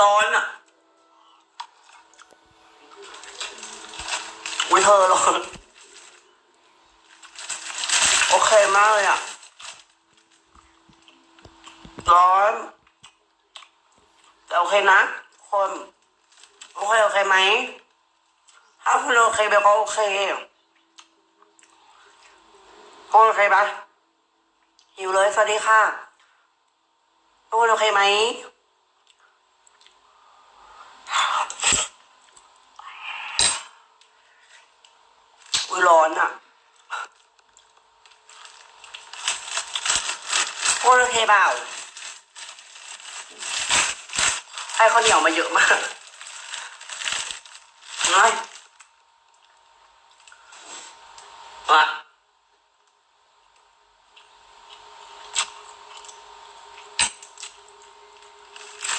ร้อนอะ อุ้ยเธอร้อน โอเคมากเลยอะ ร้อน แต่โอเคนะคน โอเค โอเคไหม ถ้าคุณโอเคเบลก็โอเคคุณโอเคปะหิวเลย สวัสดีค่ะทุกคนโอเคไหม ร้อนอะทุกคนโอเคเปล่าให้ข้าวเหนียวมาเยอะมากน้อยอะ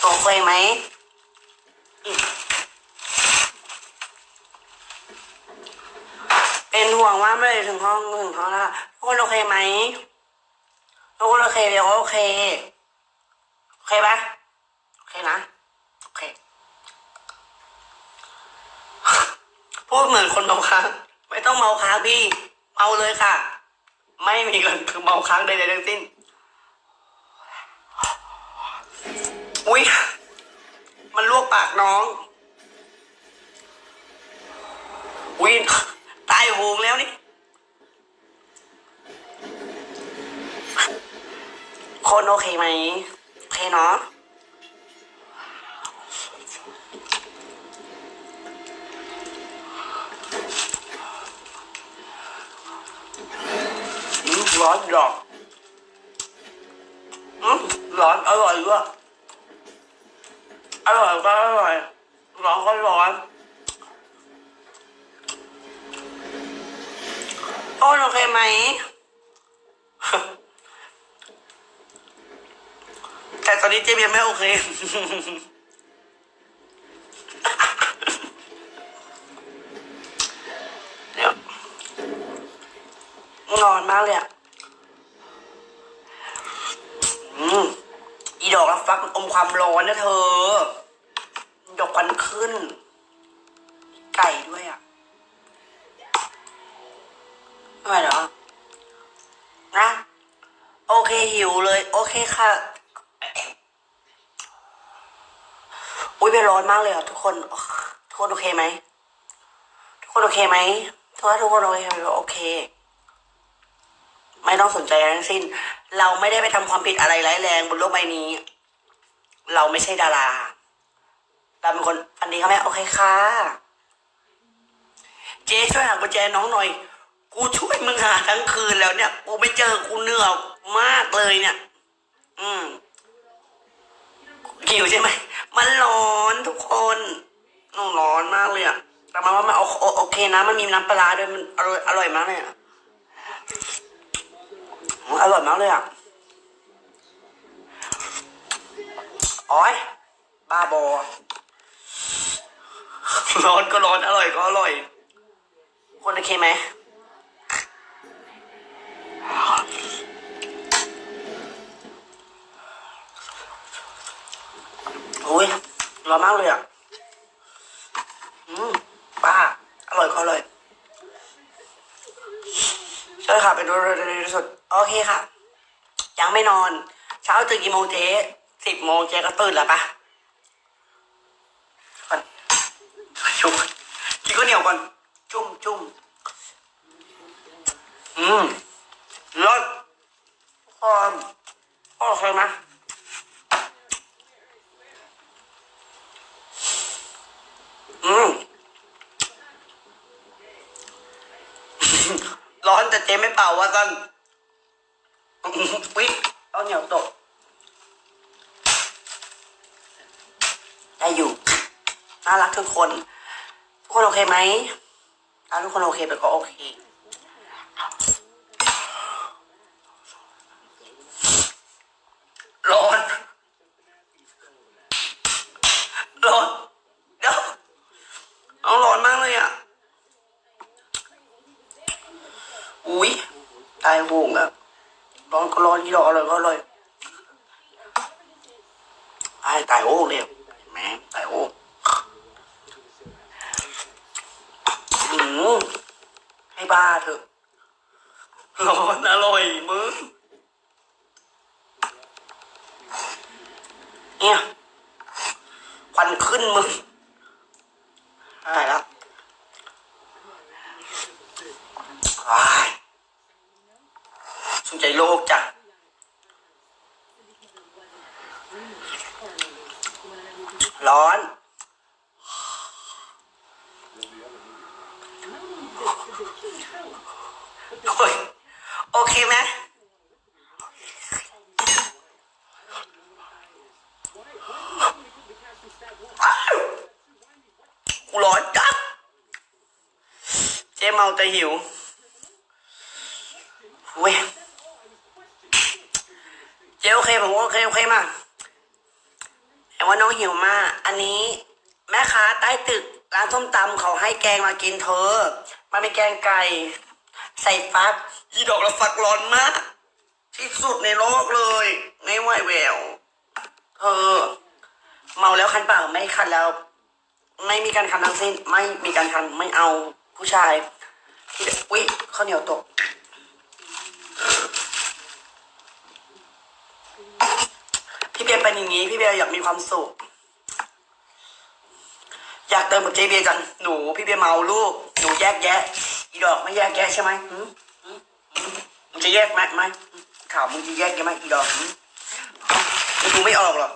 โอเคไหมอืมเป็น ไม่ได้ถึงห้องถึงห้องแล้วทุกคนโอเคไหมทุกคนโอเคเดี๋ยวโอเคโอเคปะโอเคนะโอเคพูดเหมือนคนเมาค้างไม่ต้องเมาค้างพี่เมาเลยค่ะ ไม่มีเงินคือเมาค้างใดๆทั้งสิ้นอุ้ยมันลวกปากน้องอุ้ยตายโหงแล้วนี่ คนโอเคไหมโอเคเนาะอืมร้อนดอกอืมร้อนอร่อยด้วยอร่อยก็อร่อยร้อนก็ร้อนโอ้นโอเคไหม แต่ตอนนี้เจเบียร์ไม่โอเค เดี๋ยวนอนมากเลยอะอืมอีดอกละฟักอมความร้อนนะเธอ ดอกควันขึ้น ไก่ด้วยอะไม่ไหวเหรอนะ โอเคหิวเลย โอเคค่ะ อุ้ยเป็นร้อนมากเลยอะทุกคน ทุกคนโอเคไหม ทุกคนโอเคไหมถ้าทุกคนโอเคโอเค ไม่ต้องสนใจอะไรทั้งสิ้น เราไม่ได้ไปทำความผิดอะไรร้ายแรงบนโลกใบนี้ เราไม่ใช่ดารา เราเป็นคนอันนี้ค่ะแม่โอเคค่ะ เจ๊ช่วยหากุญแจน้องหน่อย กูช่วยมึงหาทั้งคืนแล้วเนี่ย กูไม่เจอกูเหนื่อยมากเลยเนี่ย อืม หิวใช่ไหม มันร้อนทุกคนหนูร้อนมากเลยอะแต่มาว่ามันโอโอโอเคนะ มันมีน้ำปลาด้วยมันอร่อยอร่อยมากเลยอะอร่อยมากเลยอะโอ้ยบ้าบอ ร้อนก็ร้อน อร่อยก็อร่อย คนโอเคไหม อ้ยร้อนมากเลยอะ อืมป้า อร่อยก็อร่อยใช่ค่ะ เป็นรถสดโอเคค่ะ ยังไม่นอน เช้าตื่นกี่โมงเจ๊สิบโมงเจ๊ก็ตื่นแล้วปะก่อนจุ่มกินข้าวเหนียวก่อน จุ่มจุ่มอืมรสความโอเคไหมอืม เอนแต่เจ๊ไม่เป่าว่ากันวิเอาเหนียวตกได้อยู่น่ารักทุกคน ทุกคนโอเคไหมถ้าทุกคนโอเคไปก็โอเค ร้อน ร้อน เดี๋ยวเอาร้อนมากเลยอะ อุ้ยตายโหงอะร้อนก็ร้ อนยี่ดอกอร่อยก็อร่อยตายตายโหงเลยเห็นไหมม่งไก่โอ้หืมให้บ้าเถอะร้อนอร่อยมึงเนี่ยควันขึ้นมึงได้แล้วว้ายสนใจโลกจ้ะ ร้อน โอเคไหมกูร้อนจังเจ๊เมาแต่หิวเว้ยเจ๊โอเคผมโอเคโอเคมาก แต่ว่าน้องหิวมาก อันนี้แม่ค้าใต้ตึกร้านส้มตำเขาให้แกงมากินเธอ มันเป็นแกงไก่ ใส่ฟักยี่ดอกละฟักร้อนมาก ที่สุดในโลกเลย ไม่ไหวแวว เธอ เมาแล้วคันปากไม่คันแล้ว ไม่มีการคันทั้งสิ้น ไม่มีการคันไม่เอาผู้ชายอุ๊ยข้าวเหนียวตก พี่เบียร์เป็นอย่างนี้ พี่เบียร์อยากมีความสุข อยากเติมกับเจเบียร์กัน หนู พี่เบียร์เมาลูก หนูแยกแยะ อีดอกไม่แยกแยะใช่ไหมหืมหืมมึงจะแยกไหมไหมข่าวมึงจะแยกแยะไหมอีดอกมึงดูไม่ออกหรอก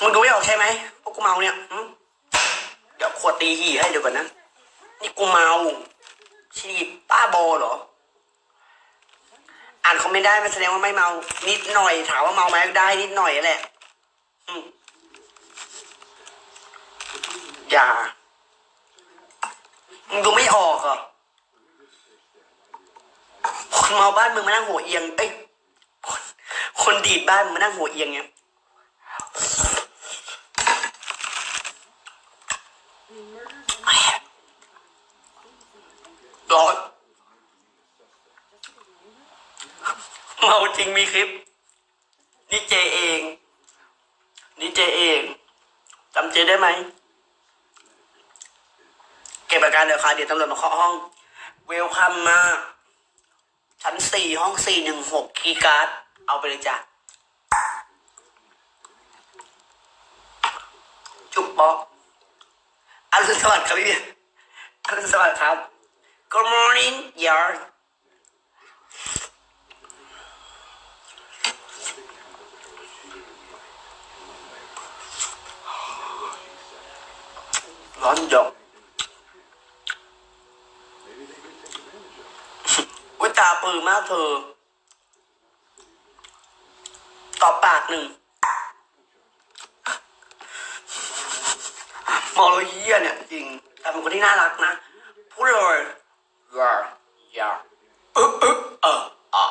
มึงดูไม่ออกใช่ไหมพวกกูเมาเนี่ยเดี๋ยวขวดตีหี่ให้เดี๋ยวก่อนนะ นี่กูเมาชีป้าโบเหรอ อ่านคอมเมนต์ได้มันแสดงว่าไม่เมา นิดหน่อย ถามว่าเมาไหมได้นิดหน่อยแหละอืมอย่ามึงดูไม่ออกอะคนเมาบ้านมึงมานั่งหัวเอียง เอ้ย คนคนดีดบ้านมึงมานั่งหัวเอียงเนี่ยร้อน เมา จริงมีคลิป นี่เจเอง นี่เจเองจำเจได้ไหม เก็บอาการเดี๋ยวค่ะเดี๋ยวตำรวจมาเคาะห้อง เวลคัมมา ชั้นสี่ห้องสี่หนึ่งหกคีย์การ์ด เอาไปเลยจ้ะ จุ๊บบอกอรุณสวัสดิ์ครับพี่อรุณสวัสดิ์ครับ Good morning yard ร้อนหยอกอุ้ยตาปือมากเธอตอบปากหนึ่งมอลเฮียเนี่ยจริง แต่เป็นคนที่น่ารักนะ พูดเลยอย่าอย่าเออเออเอออะ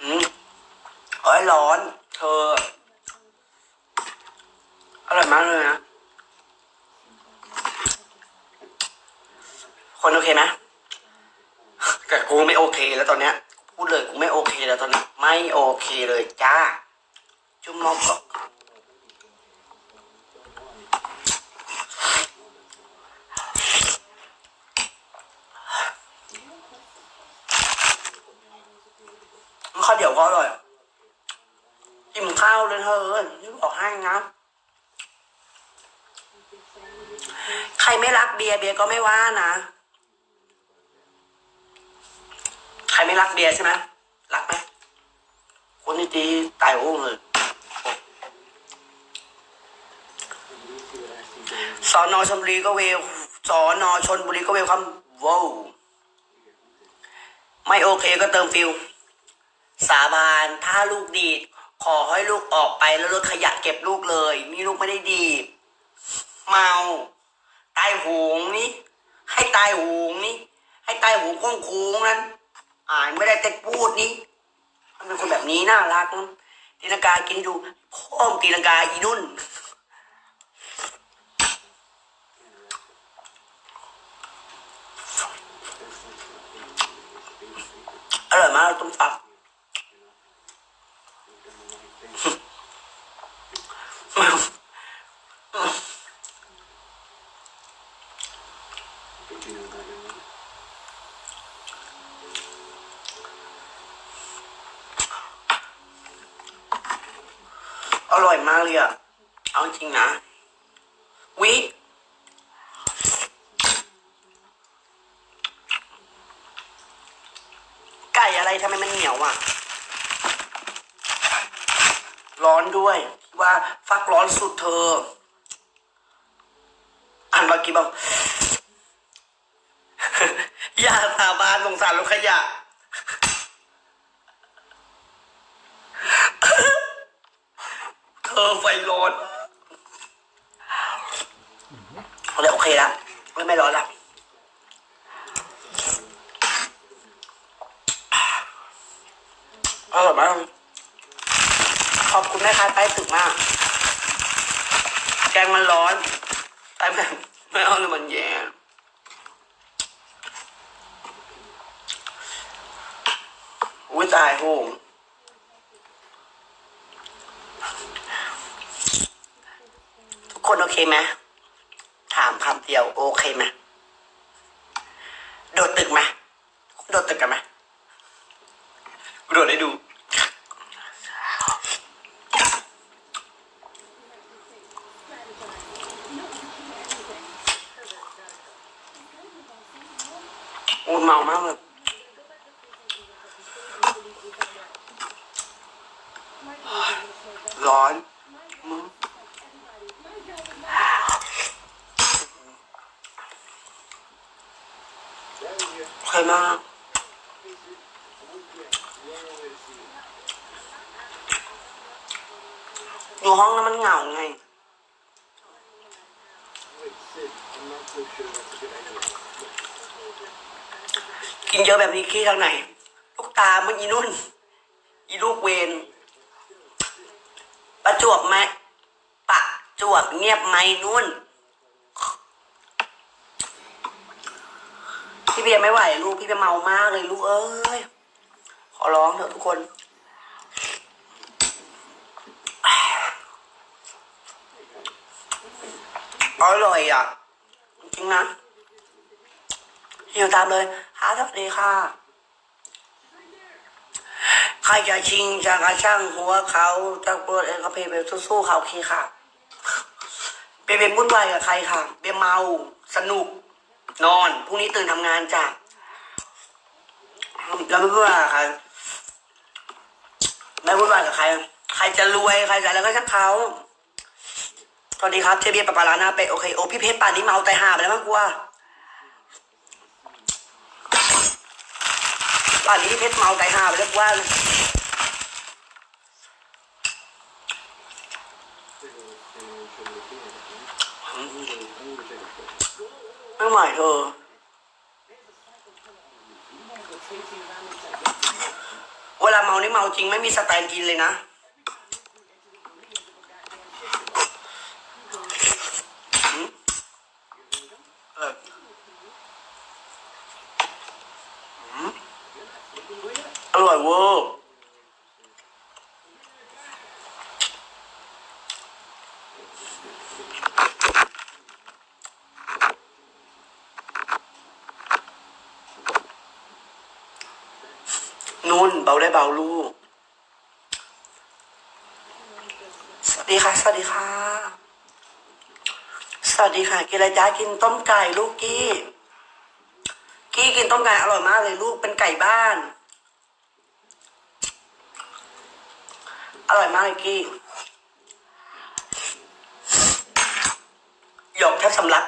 อืมเอ้ยร้อน เธอ อร่อยมากเลยนะ คนโอเคไหมแต่กูไม่โอเคแล้วตอนเนี้ย พูดเลยกูไม่โอเคแล้วตอนนี้ ไม่โอเคเลยจ้า จุ่มนมก่อนข้าวเดี๋ยวก็อร่อยกินข้าวเลยเธอนี่บอกให้นะ ใครไม่รักเบียร์เบียร์ก็ไม่ว่านะ ใครไม่รักเบียร์ใช่ไหมรักไหมคนที่ตีตายโอ้งเลยสอนอชลบุรีก็เวลสอนอชนบุรีก็เวลคำว้าวไม่โอเคก็เติมฟิลสาบานถ้าลูกดีด ขอให้ลูกออกไปแล้วรถขยะเก็บลูกเลย นี่ลูกไม่ได้ดี เมา ตายโหงนี่ให้ตายโหงนี่ให้ตายโหงโค้งโค้งนั้น อ่านไม่ได้แต่พูดนี่มันเป็นคนแบบนี้น่ารักนะตีลังกากินให้ดูพ่อมตีลังกาอีนุ่นอร่อยมากต้มฟัก อร่อยมาก เลยอะเอาจริงนะ วิไก่อะไรทำไมมันเหนียวอะร้อนด้วย ว่าฟักร้อนสุดเธอ อันเมื่อกี้บอกอย่าสาบานสงสารลูกขยะ เธอ ไฟร้อนเลยโอเคแล้วไม่ไม่ร้อนแล้วอร่อยมากขอบคุณแม่ค้าใต้ตึกมาก แกงมันร้อนแต่ไม่ไม่เอาเลยมันแย่อุ้ยตายโหง คนโอเคไหมถามคำเดียวโอเคไหมโดดตึกไหมโดดตึกกันไหมกูโดดให้ดูโอ้เมามากเลยร้อนมึง เคยมากอยู่ห้องแล้วมันเหงาไงีขี้ทางไหน ลูกตามันอีนุ่น อีลูกเวนประจวบไหมปะจวบเงียบไหมนุ่นพี่เบียร์ไม่ไหวลูกพี่เบียร์เมามากเลยลูกเอ้ยขอร้องเถอะทุกคน อร่อยอะ จริงนะ หิวตามเลยฮาสวัสดีค่ะใครจะชิงจะกระช่างหัวเขาจะเปิดเองก็เพย์ไปสู้ๆเขาโอเคค่ะเบียร์เป็นวุ่นวายกับใครค่ะ เบียร์เมาสนุก นอนพรุ่งนี้ตื่นทำงานจ้ะแล้วไม่พูดว่าใครไม่พูดว่ากับใคร ใครจะรวยใครจะอะไรก็ช่างเขาสวัสดีครับเชเบียปะปาลานาไปโอเคโอพี่เพชรป่านนี้เมาแต่หาไปแล้วมั้งกูว่ ป่านนี้เพชรเมาไก่หาไปแล้วกูว่าไม่ไหวเธอเวลาเมานี่เมาจริงไม่มีสแตนกินเลยนะหืมเออหืมอร่อยเวอร์นุ่น เบาลูก สวัสดีค่ะ สวัสดีค่ะ สวัสดีค่ะกินอะไรจ้ากินต้มไก่ลูกกี้ กี้กินต้มไก่อร่อยมากเลยลูกเป็นไก่บ้าน อร่อยมากเลยกี้หยอกแทบสำลัก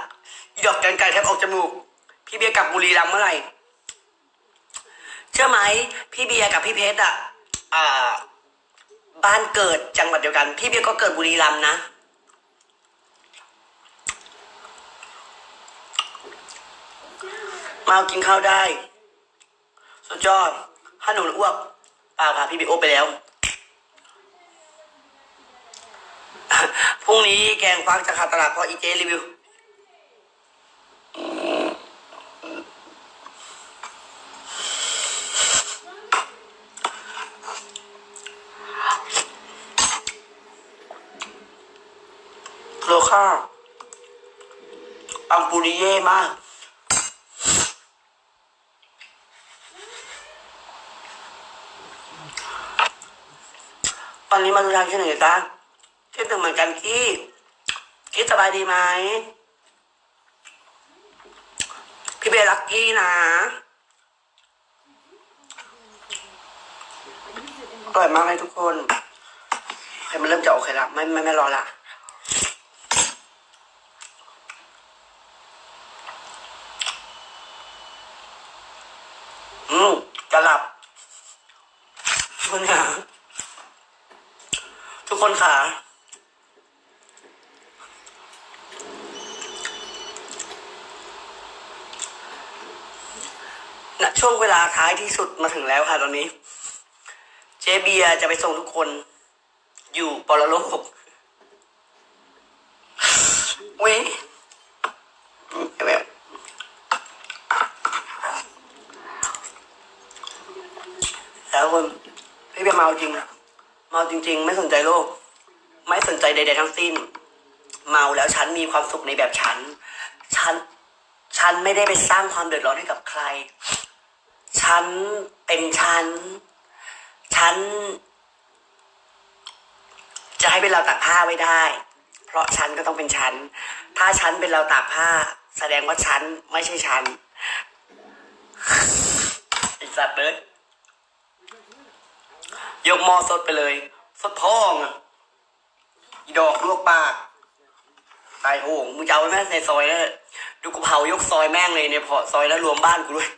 หยอกแกงไก่แทบออกจมูก พี่เบียร์กลับบุรีรัมย์เมื่อไหร่ ชื่อไหมพี่เบียร์กับพี่เพชรอะอ่า บ้านเกิดจังหวัดเดียวกัน พี่เบียร์ก็เกิดบุรีรัมย์นะ มากินข้าวได้ สุดยอดถ้าหนูอ้วกเปล่าค่ะพี่เบียร์อ้วกไปแล้ว พรุ่งนี้แกงฟักจะขาดตลาดเพราะอีเจรีวิว อ ปังปูริเย่มาก ตอนนี้มาดูทางที่หนึ่งจ้าที่หนึ่งเหมือนกันกี้กี้สบายดีไหม พี่เบลลักกี้นะอร่อยมากเลยทุกคนแต่มันเริ่มจะโอเคละไม่ไม่ไม่รอละ มจะหลับทุกคนค่ะทุกคนค่ะณช่วงเวลาท้ายที่สุดมาถึงแล้วค่ะตอนนี้ เจเบียจะไปส่งทุกคน อยู่ปรโลกวิแบบแล้วคนพี่เบียร์เมาจริง เมาจริง ๆ ไม่สนใจโลก ไม่สนใจใดๆทั้งสิ้น เมาแล้วฉันมีความสุขในแบบฉัน ฉัน ฉันไม่ได้ไปสร้างความเดือดร้อนให้กับใคร ฉันเป็นฉัน ฉัน จะให้เป็นเราตากผ้าไม่ได้ เพราะฉันก็ต้องเป็นฉัน ถ้าฉันเป็นเราตากผ้า แสดงว่าฉันไม่ใช่ฉันไอสัตว์เลย ยกหมอสดไปเลย สดท้องอะอีดอกลวกปากตายโหงมึงจะเอาไว้แม่ในซอยแล้วดูกูเผายกซอยแม่งเลยเนี่ยพอซอยแล้วรวมบ้านกูด้วย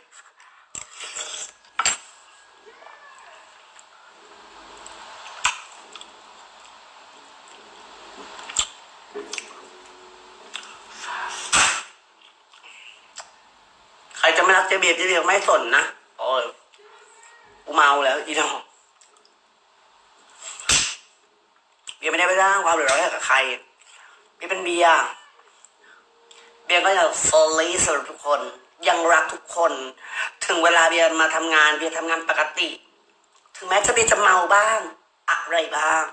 ใครจะไม่รักเจเบียร์เจเบียร์ไม่สนนะโอ้ยกูเมาแล้วอีน้องเบียร์ ไม่ได้ไปสร้างความเดือดร้อนให้กับใครเบีเป็นเบียร์เบียร์ก็จะโซลีสำหรับทุกคน ยังรักทุกคน ถึงเวลาเบียร์มาทำงานเบียร์ทำงานปกติ ถึงแม้จะเบียร์จะเมาบ้าง อะไรบ้าง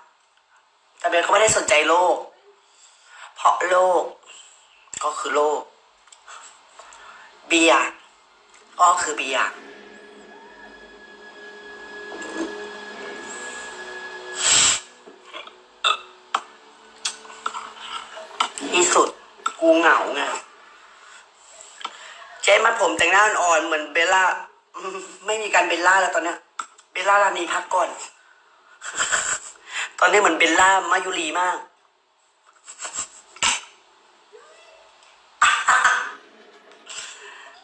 แต่เบียร์ก็ไม่ได้สนใจโลก เพราะโลก ก็คือโลก เบียร์ก็คือเบียร์ ที่สุด กูเหงาไงเจ๊มัดผมแต่งหน้าอ่อนๆเหมือนเบลล่าอืมไม่มีการเบลล่าแล้วตอนเนี้ย เบลล่าลานีพักก่อน ตอนนี้เหมือนเบลล่ามายุรีมาก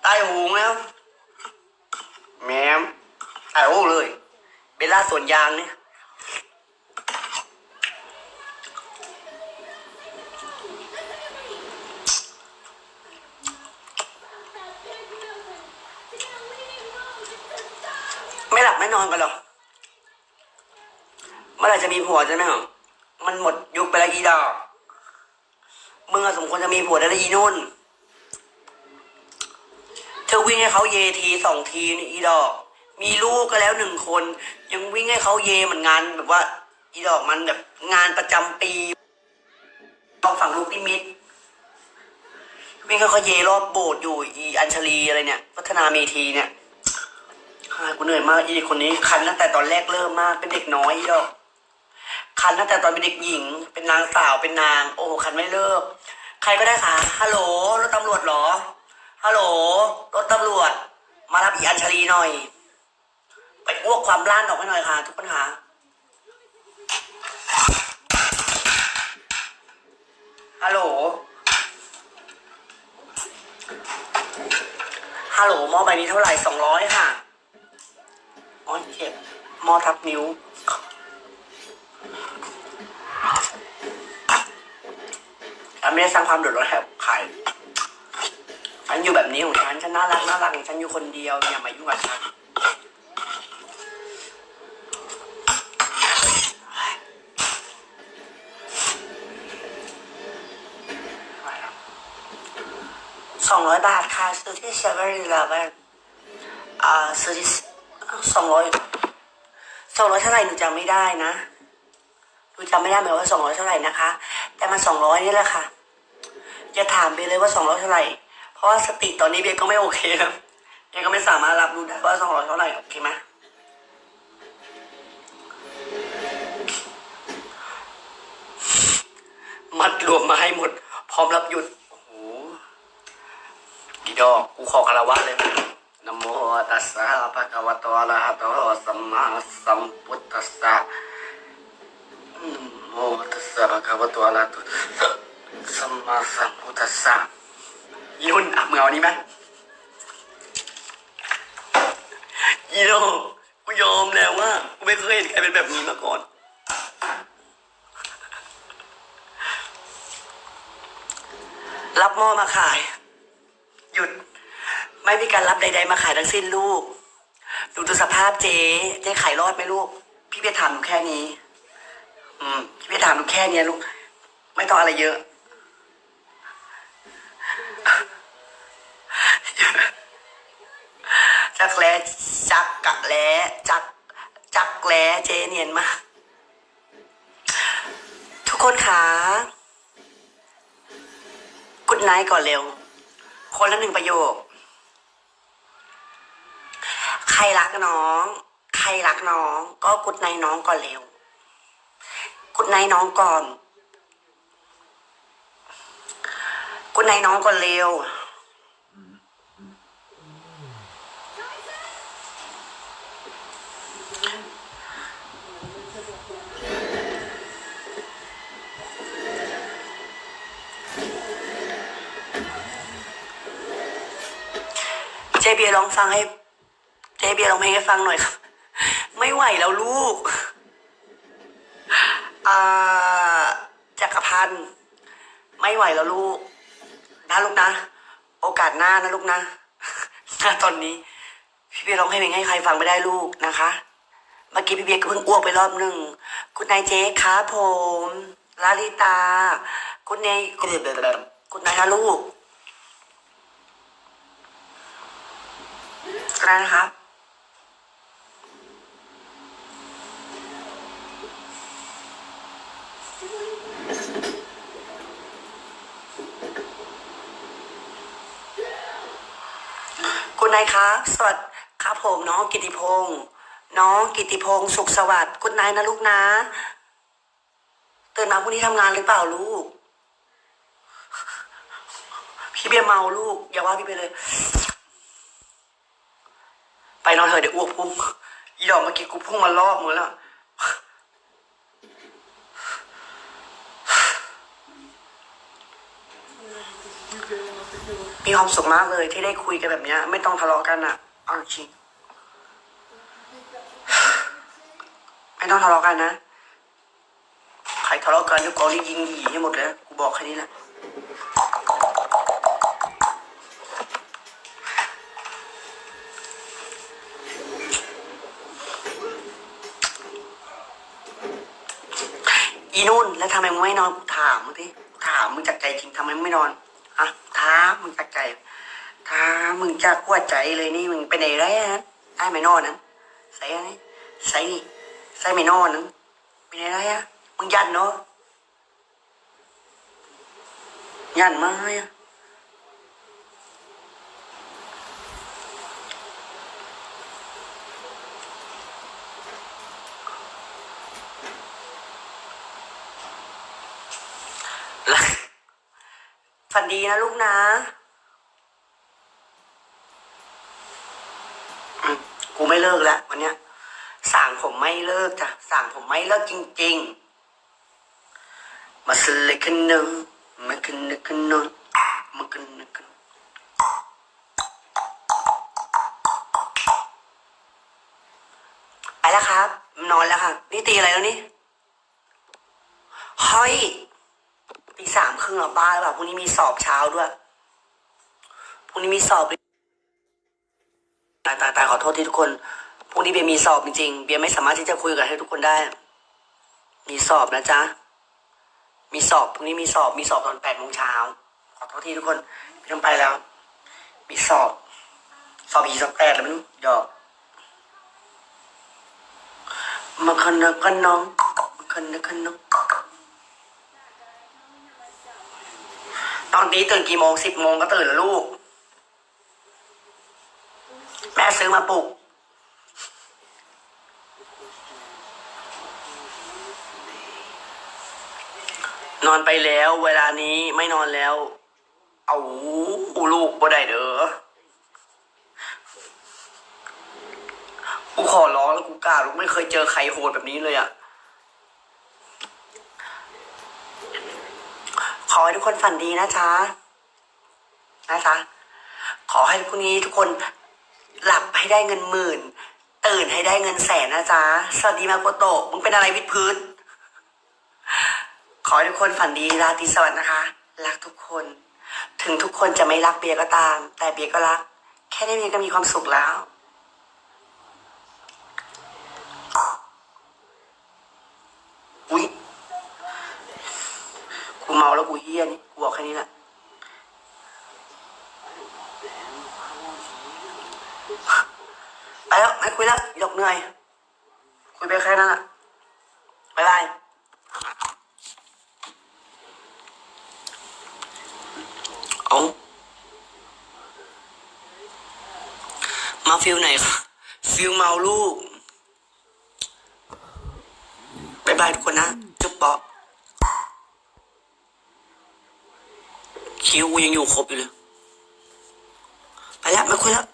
ตายหูแล้วแมมตายหูเลย เบลล่าสวนยางเนี่ย ไม่หลับไม่นอนกันหรอกเมื่อไหร่จะมีผัวใช่ไหมหรอมันหมดยุคไปแล้วอีดอกมึงสมควรจะมีผัวได้แล้วอีนุ่นเธอวิ่งให้เขาเยทีสองทีนี่อีดอก มีลูกก็แล้วหนึ่งคน ยังวิ่งให้เขาเยเหมือนงานแบบว่า อีดอกมันแบบงานประจำปีต้องฝั่งลูกพิมิตรวิ่งให้เขาเยรอบโบสถ์อยู่อีอัญชลีอะไรเนี่ยพัฒนาเมทีเนี่ย ฮ่ากูเหนื่อยมากอีคนนี้ คันตั้งแต่ตอนแรกเริ่มมากเป็นเด็กน้อยอีดอกคันตั้งแต่ตอนเป็นเด็กหญิง เป็นนางสาวเป็นนาง โอ้โหคันไม่เลิก ใครก็ได้ค่ะฮัลโหลรถตำรวจเหรอฮัลโหลรถตำรวจ มารับอีอัญชลีหน่อย ไปอ้วกความล้านออกให้หน่อยค่ะ ทุกคนค่ะฮัลโหลฮัลโหลมอใบนี้เท่าไหร่สองร้อยค่ะ อ๋อเจ็บหมอทับนิ้ว ฉันไม่ได้สร้างความเดือดร้อนให้กับใคร ฉันอยู่แบบนี้ของฉัน ฉันน่ารักน่ารักของฉันอยู่คนเดียวอย่ามายุ่งกับฉัน สองร้อยบาทค่ะซื้อที่เซเว่นอีเลฟเว่นอ่าซื้อที่ สองร้อยสองร้อยเท่าไหร่หนูจำไม่ได้นะหนูจำไม่ได้หมือนว่าสองร้อยเท่าไหร่นะคะ แต่มันสองร้อยนี่แหละค่ะอย่าถามเบียร์เลยว่าสองร้อยเท่าไหร่เพราะว่าสติตอนนี้เบียร์ก็ไม่โอเคครับเบียร์ก็ไม่สามารถรับรู้ได้ว่าสองร้อยเท่าไหร่โอเคไหมมัดรวมมาให้หมด พร้อมรับหยุดโอ้โหดีดอกกูขอคารวะเลย ตัสสะภะคะวะโตอะระหะโตสัมมาสัมพุทธัสสะโมตัสสะภะคะวะโตอะระหะโตสัมมาสัมพุทธัสสะยีนุ่นอะมึงเอาอันนี้ไหมยี่โนกูยอมแล้วว่ากูไม่เคยเห็นใครเป็นแบบนี้มาก่อนรับหม้อมาขาย หยุด ไม่มีการรับใด ๆ มาขายทั้งสิ้นลูก ดูตัวสภาพเจ๊เจ๊ขายรอดไหมลูก พี่เพียถามหนูแค่นี้ อืมพี่เพียถามหนูแค่เนี้ยลูก ไม่ต้องอะไรเยอะ จักแล้จักกะแล้จัก จักแล้เจเนียนมาก ทุกคนคะกุดไนท์ก่อนเร็ว คนละหนึ่งประโยค ใครรักน้อง ใครรักน้อง ก็กุดไนน้องก่อนเร็วกุดไนน้องก่อนกุดไนน้องก่อนเร็วเจเบียลองฟังให้ เจเบียร์ลองเพลงให้ฟังหน่อยครับ ไม่ไหวแล้วลูกอ่าจักรพันธ์ไม่ไหวแล้วลูกนะลูกนะ โอกาสหน้านะลูกนะณตอนนี้ พี่เบียร์ร้องเพลงให้ใครฟังไม่ได้ลูกนะคะ เมื่อกี้พี่เบียร์ก็เพิ่งอ้วกไปรอบหนึ่งคุณนายเจ๊ครับผมลาลิตา คุณนายคุณนายนะลูก นะครับ คุณนายครับสวัสดีครับผมน้องกิติพงศ์น้องกิติพงศ์สุขสวัสดิ์คุณนายนะลูกนะตื่นมาพรุ่งนี้ทำงานหรือเปล่าลูก พี่เบียร์เมาลูก อย่าว่าพี่เบียร์เลย ไปนอนเถอะเดี๋ยวอ้วกพุ่งอีดอกเมื่อกี้กูพุ่งมารอบมึงแล้ว มีความสุขมากเลยที่ได้คุยกันแบบเนี้ย ไม่ต้องทะเลาะกันอะเอาจริงไม่ต้องทะเลาะกันนะใครทะเลาะกันเดี๋ยวกองนี่ยิงหยีให้หมดเลยกูบอกแค่นี้แหละอีนุ่นแล้วทำไมมึงไม่นอนกูถามมึงดิกูถามมึงจากใจจริงทำไมมึงไม่นอน ท้ามึงจากใจท้ามึงจากหัวใจเลยนี่มึงไปไหนได้นะไอ้ไม่นอนนั้นใส่อะไรใส่นี่ใส่ไม่นอนนั้นไปไหนได้อะมึงยันเนาะยันมาอะแล้วฝัน ดีนะลูกนะ กูไม่เลิกแล้ววันเนี้ยสั่งผมไม่เลิกจ้ะสั่งผมไม่เลิกจริง ๆ มาสเลกันนงมากันนกันนนมากันนกันไปแล้วครับ นอนแล้วค่ะ นี่ตีอะไรแล้วนี่เฮ้ย ตีสามครึ่งเหรอบ้าหรือเปล่าพรุ่งนี้มีสอบเช้าด้วยพรุ่งนี้มีสอบตายตายตายขอโทษที่ทุกคนพรุ่งนี้เบียร์มีสอบจริงๆเบียร์ไม่สามารถที่จะคุยกับให้ทุกคนได้ มีสอบนะจ๊ะมีสอบพรุ่งนี้มีสอบมีสอบตอนแปดโมงเช้าขอโทษที่ทุกคนไม่ต้องไปแล้ว มีสอบ สอบอีสอบแปดแล้วม่รู้หยอกมาคันนะกันน้องมาคันนะกันน้อง น้องอนนี้ตื่นกี่โมงสิบโมงก็ตื่นแล้วลูก แม่ซื้อมาปลุก นอนไปแล้ว เวลานี้ไม่นอนแล้ว เอาลูกบ่ได้เด้อกูขอร้องแล้วกูกล้าลูกไม่เคยเจอใครโหดแบบนี้เลยอะข อให้ทุกคนฝันดีนะจ๊ะนะจ๊ะขอให้พรุ่งนี้ทุกคนหลับให้ได้เงินหมื่น ตื่นให้ได้เงินแสนนะจ๊ะสวัสดีมาโกโตะมึงเป็นอะไรวิดพื้น ขอให้ทุกคนฝันดีราตรีสวัสดิ์นะคะ รักทุกคน ถึงทุกคนจะไม่รักเบียก็ตาม แต่เบียก็รัก แค่ได้เบียก็มีความสุขแล้ว กูเมาแล้วกูเฮี้ยนี่กูบอกแค่นี้แหละไปแล้วไม่คุยแล้วหยกเหนื่อย คุยไปแค่นั้นแหละบ๊ายบายเอามาฟิลไหนคะฟิลเมาลูกบายบายทุกคนนะจุ๊บปา คิวกูยังอยู่ครบอยู่เลย ไปแล้วไม่คุยแล้ว